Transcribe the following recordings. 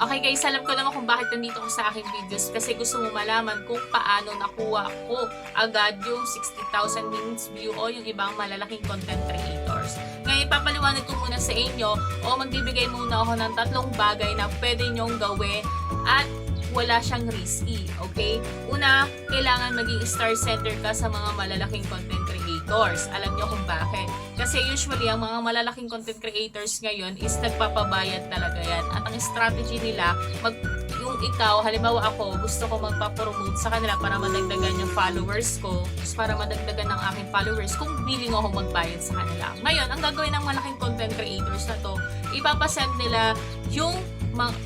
Okay guys, alam ko naman kung bakit nandito ko sa aking videos kasi gusto mo malaman kung paano nakuha ko agad yung 60,000 minutes view o yung ibang malalaking content creators. Ngayon, ipapaliwanag ko muna sa inyo o magbibigay muna ako ng tatlong bagay na pwede nyong gawin at wala siyang risky, okay? Una, kailangan maging star center ka sa mga malalaking content creators. Alam nyo kung bakit? Kasi usually, ang mga malalaking content creators ngayon is nagpapabayad talaga yan. At ang strategy nila, mag, yung ikaw, halimbawa ako, gusto ko magpapromote sa kanila para madagdagan yung followers ko, para madagdagan ng aking followers kung willing ako magbayad sa kanila. Ngayon, ang gagawin ng malaking content creators na to, ipapasend nila yung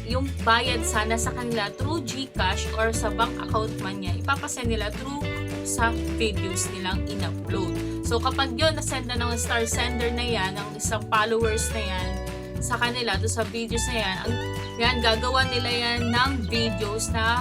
yung bayad sana sa kanila through GCash or sa bank account man niya, ipapasend nila through sa videos nilang in-upload. So kapag yun, nasend na ng star sender na yan, ng isang followers na yan, sa kanila, to sa videos na yan, ang, yan, gagawa nila yan ng videos na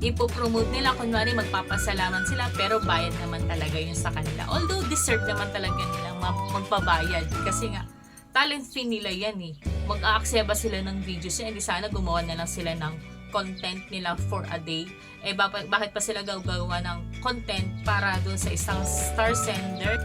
ipopromote nila. Kunwari, magpapasalamat sila, pero bayad naman talaga yun sa kanila. Although, deserve naman talaga nilang ma- magpabayad. Kasi nga, talent fee nila yan eh. Mag-aaksaya ba sila ng videos yan? Hindi sana gumawa na lang sila ng content nila for a day. Eh, bakit, pa sila gagawa ng content para doon sa isang star sender?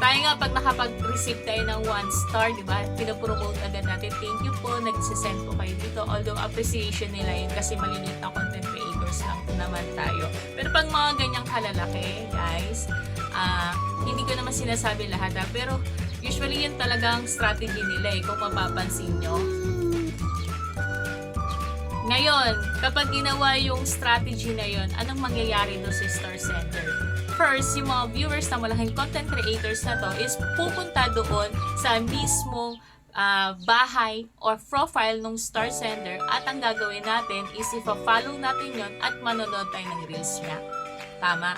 Tayo nga, pag nakapag-receive tayo ng one star, di ba? Pinopromote agad natin. Thank you po, nagsisend po kayo dito. Although, appreciation nila yun kasi maliliit na content creators lang naman tayo. Pero pag mga ganyang kalalaki, guys, ah hindi ko naman sinasabi lahat ha, pero usually yun talagang strategy nila eh, kung mapapansin nyo. Ngayon, kapag ginawa yung strategy na yun, anong mangyayari doon sa Star Center? First, yung mga viewers na malaking content creators na to is pupunta doon sa mismong ah, bahay or profile ng Star Sender at ang gagawin natin is ipa-follow natin yon at manonood tayo ng reels niya. Tama?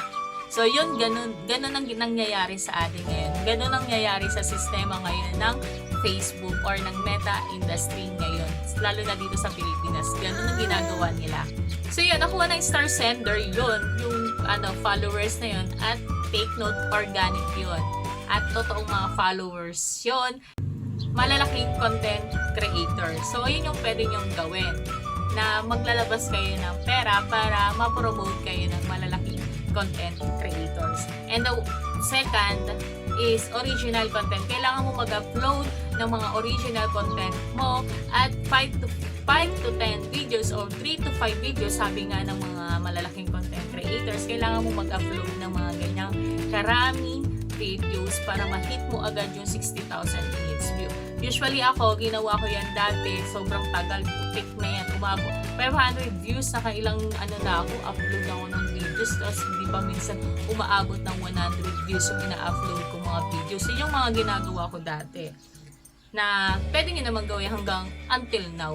So yun, ganun, ganun ang nangyayari sa atin ngayon. Ganun ang nangyayari sa sistema ngayon ng Facebook or ng meta industry ngayon. Lalo na dito sa Pilipinas. Ganun ang ginagawa nila. So yun, nakuha ng star sender yun, yung ano, followers na yun. At take note, organic yun. At totoong mga followers yun. Malalaking content creator. So yun yung pwede nyong gawin na maglalabas kayo ng pera para ma-promote kayo ng malalaking content creators. And the second is original content. Kailangan mo mag-upload ng mga original content mo at 5 to 5 to 10 videos or 3 to 5 videos sabi nga ng mga malalaking content creators kailangan mo mag-upload ng mga ganyang karaming videos para ma-hit mo agad yung 60,000 minutes view. Usually ako, ginawa ko yan dati, sobrang tagal, putik na yan, umabot. 500 views, naka ilang ano na ako, upload ako ng videos, tapos hindi pa minsan umaabot ng 100 views yung ina-upload ko mga videos. Yun yung mga ginagawa ko dati na pwede nyo naman gawin hanggang until now.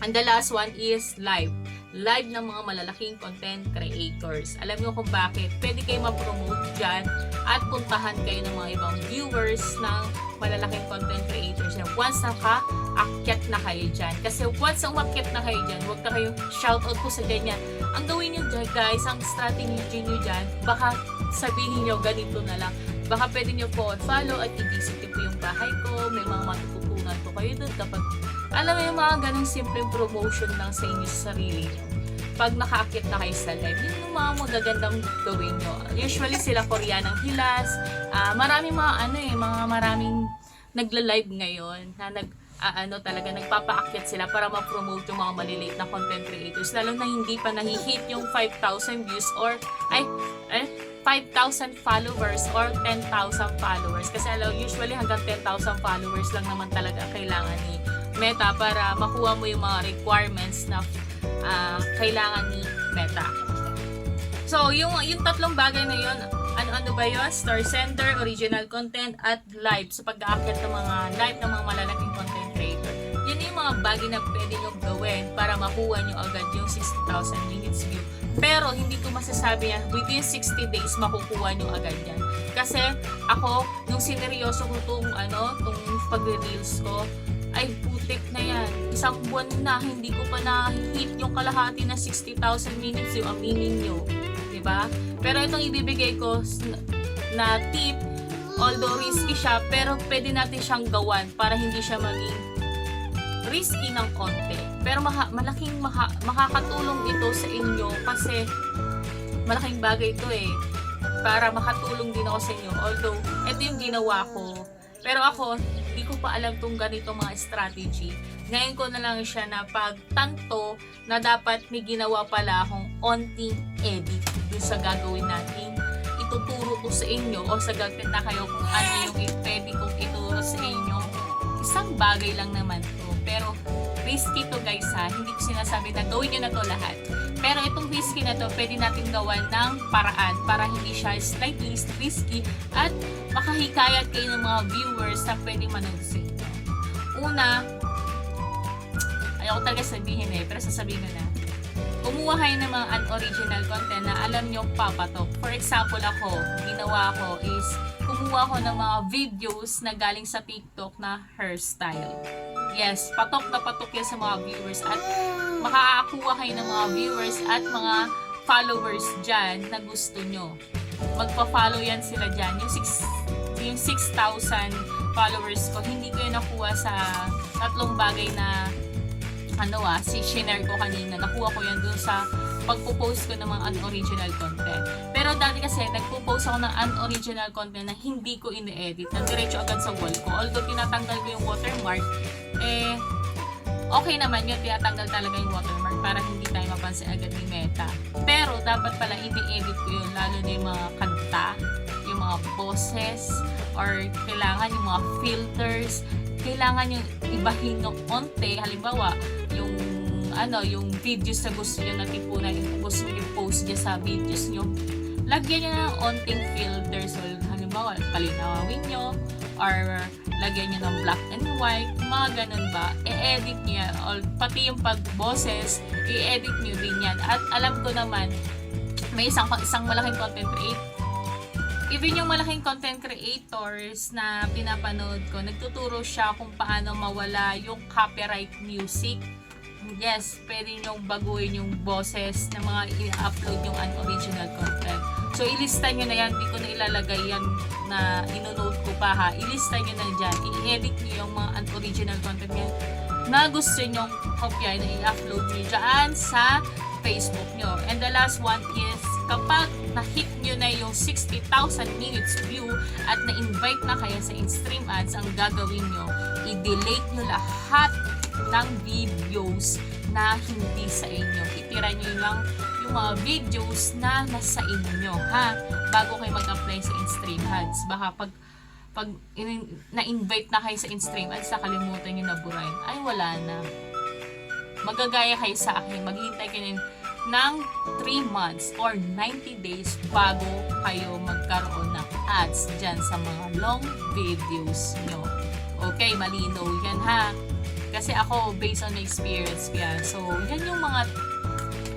And the last one is live. Live ng mga malalaking content creators. Alam nyo kung bakit. Pwede kayo ma-promote dyan at puntahan kayo ng mga ibang viewers ng malalaking content creators na once naka-akyat na kayo dyan. Kasi once umakyat na kayo dyan, huwag na kayong shoutout po sa ganyan. Ang gawin nyo dyan, guys, ang strategy nyo dyan, baka sabihin nyo ganito na lang. Baka pwede nyo po follow at i-visit po yung bahay ko. May mga matututunan po kayo doon kapag alam mo yung mga ganong simpleng promotion lang sa inyo sa sarili nyo. Pag nakaakit na kayo sa live, yun yung mga magagandang gawin nyo. Usually sila Koreanang hilas. ah maraming mga ano eh, mga maraming nagla-live ngayon na nag ah, ano talaga nagpapaakyat sila para ma-promote yung mga maliliit na content creators lalo na hindi pa nahihit yung 5,000 views or ay, ay 5,000 followers or 10,000 followers kasi alam usually hanggang 10,000 followers lang naman talaga ang kailangan ni Meta para makuha mo yung mga requirements na ah, kailangan ni Meta. So, yung, yung tatlong bagay na yun, ano-ano ba yun? Star Center, original content, at live. So, pag-aakyat ng mga live ng mga malalaking content creator. Yun yung mga bagay na pwede nyo gawin para makuha nyo agad yung 60,000 minutes view. Pero, hindi ko masasabi yan, within 60 days, makukuha nyo agad yan. Kasi, ako, nung sineryoso ko itong, ano, itong pag-reels ko, ay putik na yan. Isang buwan na, hindi ko pa na-hit yung kalahati na 60,000 minutes yung aminin nyo. ba? Pero itong ibibigay ko na tip, although risky siya, pero pwede natin siyang gawan para hindi siya maging risky ng konti. Pero maha- malaking maha- makakatulong ito sa inyo kasi malaking bagay ito eh. Para makatulong din ako sa inyo. Although, ito yung ginawa ko. Pero ako, hindi ko pa alam tong ganito mga strategy. Ngayon ko na lang siya na pagtanto na dapat may ginawa pala akong onting edit dun sa gagawin natin ituturo ko sa inyo o sa na kayo kung ano yung pwede kong ituro sa inyo. Isang bagay lang naman to. Pero risky to guys ha. Hindi ko sinasabi na gawin nyo na to lahat. Pero itong risky na to, pwede natin gawan ng paraan para hindi siya slightly risky at makahikayat kayo ng mga viewers na pwede manood sa inyo. Una, ayoko talaga sabihin eh, pero sasabihin ko na kumuha kayo ng mga unoriginal content na alam nyo papatok. For example, ako, ginawa ko is kumuha ko ng mga videos na galing sa TikTok na hairstyle. Yes, patok na patok yan sa mga viewers at makakakuha kayo ng mga viewers at mga followers dyan na gusto nyo. Magpa-follow yan sila dyan. Yung, six, yung 6,000 followers ko, hindi ko yun nakuha sa tatlong bagay na ano ah, si shinare ko kanina, nakuha ko yan dun sa pagpo-post ko ng mga unoriginal content. Pero dati kasi, nagpo-post ako ng unoriginal content na hindi ko ini-edit, na diretso agad sa wall ko. Although tinatanggal ko yung watermark, eh, okay naman yun, tinatanggal talaga yung watermark para hindi tayo mapansin agad ni Meta. Pero dapat pala ini-edit ko yun, lalo na yung mga kanta, yung mga boses, or kailangan yung mga filters, kailangan yung ibahin ng konti. Halimbawa, yung ano, yung videos na gusto nyo natipunan, yung gusto nyo post nyo sa videos nyo, lagyan nyo ng onting filters. So, halimbawa, palinawin nyo, or lagyan nyo ng black and white, mga ganun ba, i-edit nyo yan. Or, pati yung pag-boses, i-edit nyo din yan. At alam ko naman, may isang, isang malaking content creator, even yung malaking content creators na pinapanood ko, nagtuturo siya kung paano mawala yung copyright music. Yes, pwede nyo baguhin yung boses na mga i-upload yung unoriginal content. So, ilista nyo na yan. Hindi ko na ilalagay yan na inonote ko pa ha. Ilista nyo na dyan. I-edit nyo yung mga unoriginal content nyo na gusto nyo kopya na i-upload nyo dyan sa Facebook nyo. And the last one is kapag na-hit nyo na yung 60,000 minutes view at na-invite na kayo sa in-stream ads, ang gagawin nyo, i-delete nyo lahat ng videos na hindi sa inyo. Itira nyo lang yung mga videos na nasa inyo, ha? Bago kayo mag-apply sa in-stream ads. Baka pag pag in- na-invite na kayo sa in-stream ads, nakalimutan nyo na burahin, ay wala na. Magagaya kayo sa akin, maghihintay kayo ng 3 months or 90 days bago kayo magkaroon ng ads dyan sa mga long videos nyo. Okay, malinaw yan ha. Kasi ako, based on my experience yan. So, yan yung mga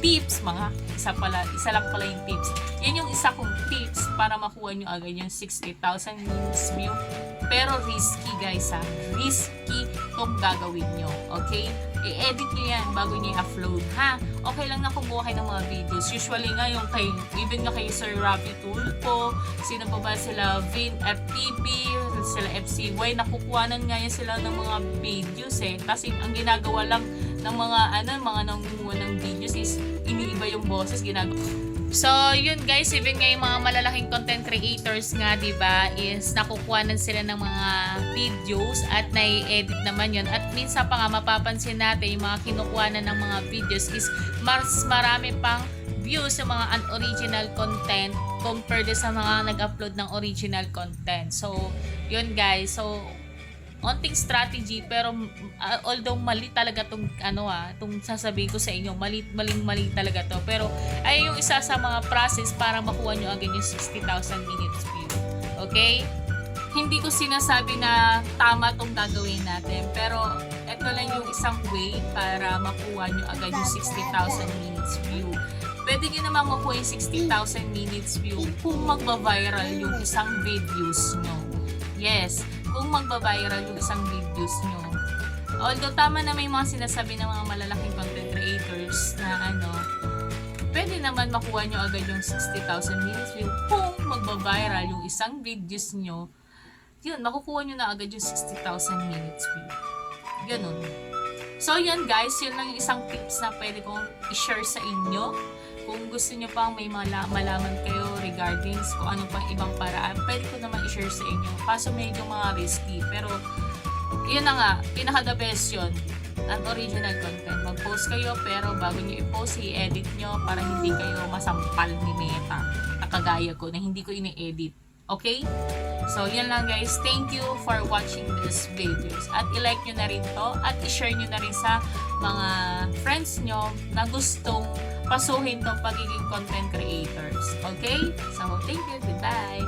tips, mga isa pala, isa lang pala yung tips. Yan yung isa kong tips para makuha nyo agad yung 60,000 minutes view. Pero risky guys ha. Risky itong gagawin nyo. Okay? I-edit nyo yan bago nyo i-upload ha. Okay lang na kumuha kayo ng mga videos. Usually nga yung kay, even nga kay Sir Rapi Tulpo, sino pa ba sila, Vin FTP, sila FCY, nakukuhanan nga yan sila ng mga videos eh. Kasi ang ginagawa lang ng mga ano, mga nangunguha ng videos is iniiba yung boses, ginagawa. So, yun guys, even nga yung mga malalaking content creators nga, di ba, is nakukuhanan sila ng mga videos at nai-edit naman yun. At minsan pa nga mapapansin natin yung mga kinukuhanan ng mga videos is mas marami pang views sa mga unoriginal content compared sa mga nag-upload ng original content. So, yun guys. So, onting strategy pero uh, although mali talaga tong ano ah, tong sasabihin ko sa inyo, mali maling mali talaga to. Pero ay yung isa sa mga process para makuha nyo agad yung 60,000 minutes view. Okay? Hindi ko sinasabi na tama tong gagawin natin, pero ito lang yung isang way para makuha nyo agad yung 60,000 minutes view. Pwede nyo naman makuha yung 60,000 minutes view kung magba-viral yung isang videos nyo. Kung magba-viral yung isang videos nyo. Although tama na may mga sinasabi ng mga malalaking content creators na ano, pwede naman makuha nyo agad yung 60,000 minutes view kung magba-viral yung isang videos nyo. Yun, makukuha nyo na agad yung 60,000 minutes view. Ganun. So yun guys, yun lang yung isang tips na pwede kong i-share sa inyo. Kung gusto nyo pang may mala- malaman kayo regarding kung ano pang ibang paraan, pwede ko naman i-share sa inyo. Kaso medyo mga risky. Pero yun na nga, pinaka the best yun. Ang original content. Mag-post kayo pero bago nyo i-post, i-edit nyo para hindi kayo masampal ni Meta. Nakagaya ko na hindi ko ini-edit. Okay? So, yan lang guys. Thank you for watching this videos. At i-like nyo na rin to at i-share nyo na rin sa mga friends nyo na gustong pasuhin tong pagiging content creators. Okay? So, thank you. Goodbye.